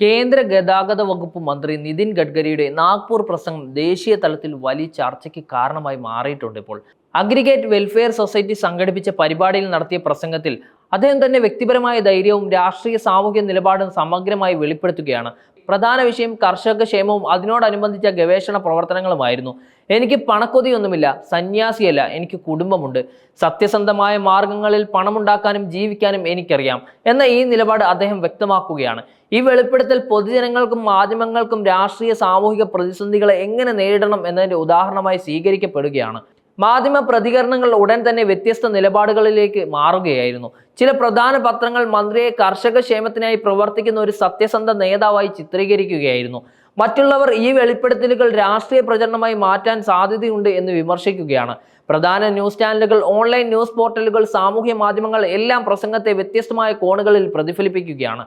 കേന്ദ്ര ഗതാഗത വകുപ്പ് മന്ത്രി നിതിൻ ഗഡ്കരിയുടെ നാഗ്പൂർ പ്രസംഗം ദേശീയ തലത്തിൽ വലിയ ചർച്ചയ്ക്ക് കാരണമായി മാറിയിട്ടുണ്ട് ഇപ്പോൾ. അഗ്രിഗേറ്റ് വെൽഫെയർ സൊസൈറ്റി സംഘടിപ്പിച്ച പരിപാടിയിൽ നടത്തിയ പ്രസംഗത്തിൽ അദ്ദേഹം തന്നെ വ്യക്തിപരമായ ധൈര്യവും രാഷ്ട്രീയ സാമൂഹ്യ നിലപാടും സമഗ്രമായി വെളിപ്പെടുത്തുകയാണ്. പ്രധാന വിഷയം കർഷക ക്ഷേമവും അതിനോടനുബന്ധിച്ച ഗവേഷണ പ്രവർത്തനങ്ങളുമായിരുന്നു. എനിക്ക് പണക്കൊതിയൊന്നുമില്ല സന്യാസിയല്ല എനിക്ക് കുടുംബമുണ്ട്. സത്യസന്ധമായ മാർഗങ്ങളിൽ പണമുണ്ടാക്കാനും ജീവിക്കാനും എനിക്കറിയാം എന്ന ഈ നിലപാട് അദ്ദേഹം വ്യക്തമാക്കുകയാണ്. ഈ വെളിപ്പെടുത്തൽ പൊതുജനങ്ങൾക്കും മാധ്യമങ്ങൾക്കും രാഷ്ട്രീയ സാമൂഹിക പ്രതിസന്ധികളെ എങ്ങനെ നേരിടണം എന്നതിന്റെ ഉദാഹരണമായി സ്വീകരിക്കപ്പെടുകയാണ്. മാധ്യമ പ്രതികരണങ്ങൾ ഉടൻ തന്നെ വ്യത്യസ്ത നിലപാടുകളിലേക്ക് മാറുകയായിരുന്നു. ചില പ്രധാന പത്രങ്ങൾ മന്ത്രിയെ കർഷക ക്ഷേമത്തിനായി പ്രവർത്തിക്കുന്ന ഒരു സത്യസന്ധ നേതാവായി ചിത്രീകരിക്കുകയായിരുന്നു. മറ്റുള്ളവർ ഈ വെളിപ്പെടുത്തലുകൾ രാഷ്ട്രീയ പ്രചരണമായി മാറ്റാൻ സാധ്യതയുണ്ട് എന്ന് വിമർശിക്കുകയാണ്. പ്രധാന ന്യൂസ് ചാനലുകൾ ഓൺലൈൻ ന്യൂസ് പോർട്ടലുകൾ സാമൂഹ്യ മാധ്യമങ്ങൾ എല്ലാം പ്രസംഗത്തെ വ്യത്യസ്തമായ കോണുകളിൽ പ്രതിഫലിപ്പിക്കുകയാണ്.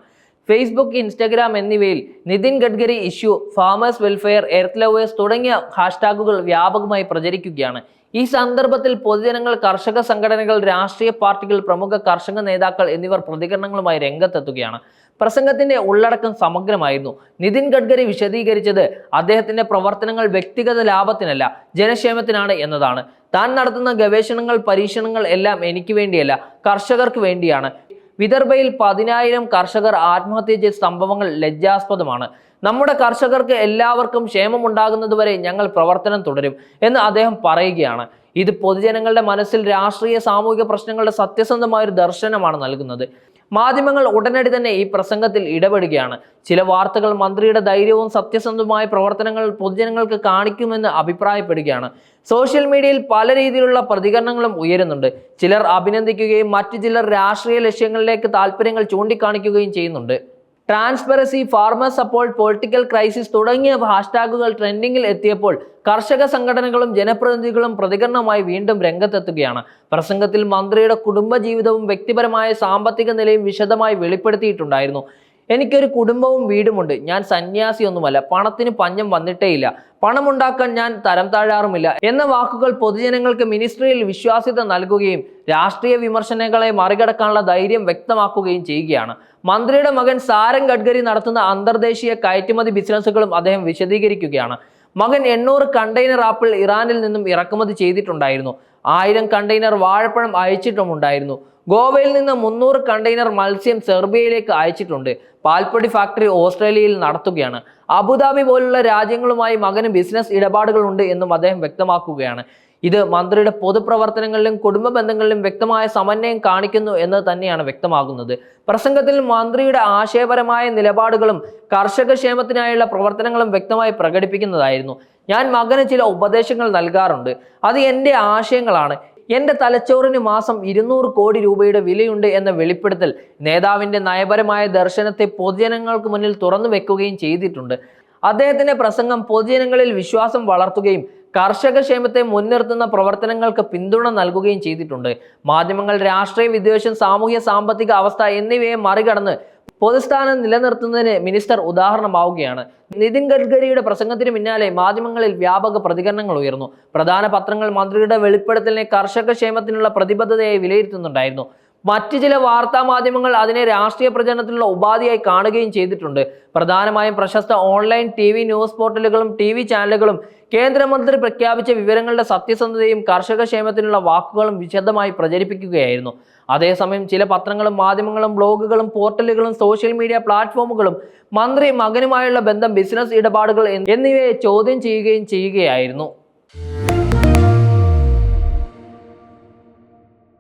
ഫേസ്ബുക്ക് ഇൻസ്റ്റഗ്രാം എന്നിവയിൽ Nitin Gadkari issue farmers welfare earth lovers തുടങ്ങിയ ഹാഷ്ടാഗുകൾ വ്യാപകമായി പ്രചരിക്കുകയാണ്. ഈ സന്ദർഭത്തിൽ പൊതുജനങ്ങൾ കർഷക സംഘടനകൾ രാഷ്ട്രീയ പാർട്ടികൾ പ്രമുഖ കർഷക നേതാക്കൾ എന്നിവർ പ്രതികരണങ്ങളുമായി രംഗത്തെത്തുകയാണ്. പ്രസംഗത്തിന്റെ ഉള്ളടക്കം സമഗ്രമായിരുന്നു. നിതിൻ ഗഡ്കരി വിശദീകരിച്ചത് അദ്ദേഹത്തിന്റെ പ്രവർത്തനങ്ങൾ വ്യക്തിഗത ലാഭത്തിനല്ല ജനക്ഷേമത്തിനാണ് എന്നതാണ്. താൻ നടത്തുന്ന ഗവേഷണങ്ങൾ പരീക്ഷണങ്ങൾ എല്ലാം എനിക്ക് വേണ്ടിയല്ല കർഷകർക്ക് വേണ്ടിയാണ്. വിദർഭയിൽ പതിനായിരം കർഷകർ ആത്മഹത്യ ചെയ്ത സംഭവങ്ങൾ ലജ്ജാസ്പദമാണ്. നമ്മുടെ കർഷകർക്ക് എല്ലാവർക്കും ക്ഷേമമുണ്ടാകുന്നതുവരെ ഞങ്ങൾ പ്രവർത്തനം തുടരും എന്ന് അദ്ദേഹം പറയുകയാണ്. ഇത് പൊതുജനങ്ങളുടെ മനസ്സിൽ രാഷ്ട്രീയ സാമൂഹിക പ്രശ്നങ്ങളുടെ സത്യസന്ധമായ ഒരു ദർശനമാണ് നൽകുന്നത്. മാധ്യമങ്ങൾ ഉടനടി തന്നെ ഈ പ്രസംഗത്തിൽ ഇടപെടുകയാണ്. ചില വാർത്തകൾ മന്ത്രിയുടെ ധൈര്യവും സത്യസന്ധമായ പ്രവർത്തനങ്ങൾ പൊതുജനങ്ങൾക്ക് കാണിക്കുമെന്ന് അഭിപ്രായപ്പെടുകയാണ്. സോഷ്യൽ മീഡിയയിൽ പല രീതിയിലുള്ള പ്രതികരണങ്ങളും ഉയരുന്നുണ്ട്. ചിലർ അഭിനന്ദിക്കുകയും മറ്റു ചിലർ രാഷ്ട്രീയ ലക്ഷ്യങ്ങളിലേക്ക് താല്പര്യങ്ങൾ ചൂണ്ടിക്കാണിക്കുകയും ചെയ്യുന്നുണ്ട്. Transparency farmer support political crisis തുടങ്ങിയ ഹാഷ്ടാഗുകൾ ട്രെൻഡിങ്ങിൽ എത്തിയപ്പോൾ കർഷക സംഘടനകളും ജനപ്രതിനിധികളും പ്രതികരണമായി വീണ്ടും രംഗത്തെത്തുകയാണ്. പ്രസംഗത്തിൽ മന്ത്രിയുടെ കുടുംബജീവിതവും വ്യക്തിപരമായ സാമ്പത്തിക നിലയും വിശദമായി വെളിപ്പെടുത്തിയിട്ടുണ്ടായിരുന്നു. എനിക്കൊരു കുടുംബവും വീടുമുണ്ട്. ഞാൻ സന്യാസിയൊന്നുമല്ല. പണത്തിന് പഞ്ഞം വന്നിട്ടേയില്ല. പണമുണ്ടാക്കാൻ ഞാൻ തരം താഴാറുമില്ല. എന്ന വാക്കുകൾ പൊതുജനങ്ങൾക്ക് മിനിസ്ട്രിയിൽ വിശ്വാസ്യത നൽകുകയും രാഷ്ട്രീയ വിമർശനങ്ങളെ മറികടക്കാനുള്ള ധൈര്യം വ്യക്തമാക്കുകയും ചെയ്യുകയാണ്. മന്ത്രിയുടെ മകൻ സാരംഗ് ഗഡ്കരി നടത്തുന്ന അന്തർദേശീയ കയറ്റുമതി ബിസിനസ്സുകളും അദ്ദേഹം വിശദീകരിക്കുകയാണ്. മകൻ എണ്ണൂറ് കണ്ടെയ്നർ ആപ്പിൾ ഇറാനിൽ നിന്നും ഇറക്കുമതി ചെയ്തിട്ടുണ്ടായിരുന്നു. ആയിരം കണ്ടെയ്നർ വാഴപ്പഴം അയച്ചിട്ടുമുണ്ടായിരുന്നു. ഗോവയിൽ നിന്ന് മുന്നൂറ് കണ്ടെയ്നർ മത്സ്യം സെർബിയയിലേക്ക് അയച്ചിട്ടുണ്ട്. പാൽപ്പൊടി ഫാക്ടറി ഓസ്ട്രേലിയയിൽ നടത്തുകയാണ്. അബുദാബി പോലുള്ള രാജ്യങ്ങളുമായി മകന് ബിസിനസ് ഇടപാടുകളുണ്ട് എന്നും അദ്ദേഹം വ്യക്തമാക്കുകയാണ്. ഇത് മന്ത്രിയുടെ പൊതുപ്രവർത്തനങ്ങളിലും കുടുംബ ബന്ധങ്ങളിലും വ്യക്തമായ സമന്വയം കാണിക്കുന്നു എന്ന് തന്നെയാണ് വ്യക്തമാകുന്നത്. പ്രസംഗത്തിൽ മന്ത്രിയുടെ ആശയപരമായ നിലപാടുകളും കർഷക ക്ഷേമത്തിനായുള്ള പ്രവർത്തനങ്ങളും വ്യക്തമായി പ്രകടിപ്പിക്കുന്നതായിരുന്നു. ഞാൻ മകന് ചില ഉപദേശങ്ങൾ നൽകാറുണ്ട്. അത് എന്റെ ആശയങ്ങളാണ്. എന്റെ തലച്ചോറിന് മാസം ഇരുന്നൂറ് കോടി രൂപയുടെ വിലയുണ്ട് എന്ന വെളിപ്പെടുത്തൽ നേതാവിന്റെ നയപരമായ ദർശനത്തെ പൊതുജനങ്ങൾക്ക് മുന്നിൽ തുറന്നു വെക്കുകയും ചെയ്തിട്ടുണ്ട്. അദ്ദേഹത്തിന്റെ പ്രസംഗം പൊതുജനങ്ങളിൽ വിശ്വാസം വളർത്തുകയും കർഷക ക്ഷേമത്തെ മുൻനിർത്തുന്ന പ്രവർത്തനങ്ങൾക്ക് പിന്തുണ നൽകുകയും ചെയ്തിട്ടുണ്ട്. മാധ്യമങ്ങൾ രാഷ്ട്രീയ വിദ്വേഷം സാമൂഹ്യ സാമ്പത്തിക അവസ്ഥ എന്നിവയെ മറികടന്ന് പൊതുസ്ഥാനം നിലനിർത്തുന്നതിന് മിനിസ്റ്റർ ഉദാഹരണമാവുകയാണ്. നിതിൻ ഗഡ്കരിയുടെ പ്രസംഗത്തിന് പിന്നാലെ മാധ്യമങ്ങളിൽ വ്യാപക പ്രതികരണങ്ങൾ ഉയർന്നു. പ്രധാന പത്രങ്ങൾ മന്ത്രിയുടെ വെളിപ്പെടുത്തലിനെ കർഷക ക്ഷേമത്തിനുള്ള പ്രതിബദ്ധതയായി വിലയിരുത്തുന്നുണ്ടായിരുന്നു. മറ്റു ചില വാർത്താ മാധ്യമങ്ങൾ അതിനെ രാഷ്ട്രീയ പ്രചരണത്തിനുള്ള ഉപാധിയായി കാണുകയും ചെയ്തിട്ടുണ്ട്. പ്രധാനമായും പ്രശസ്ത ഓൺലൈൻ ടി വി ന്യൂസ് പോർട്ടലുകളും ടി വി ചാനലുകളും കേന്ദ്രമന്ത്രി പ്രഖ്യാപിച്ച വിവരങ്ങളുടെ സത്യസന്ധതയും കർഷക ക്ഷേമത്തിനുള്ള വാക്കുകളും വിശദമായി പ്രചരിപ്പിക്കുകയായിരുന്നു. അതേസമയം ചില പത്രങ്ങളും മാധ്യമങ്ങളും ബ്ലോഗുകളും പോർട്ടലുകളും സോഷ്യൽ മീഡിയ പ്ലാറ്റ്ഫോമുകളും മന്ത്രി മകനുമായുള്ള ബന്ധം ബിസിനസ് ഇടപാടുകൾ എന്നിവയെ ചോദ്യം ചെയ്യുകയും ചെയ്യുകയായിരുന്നു.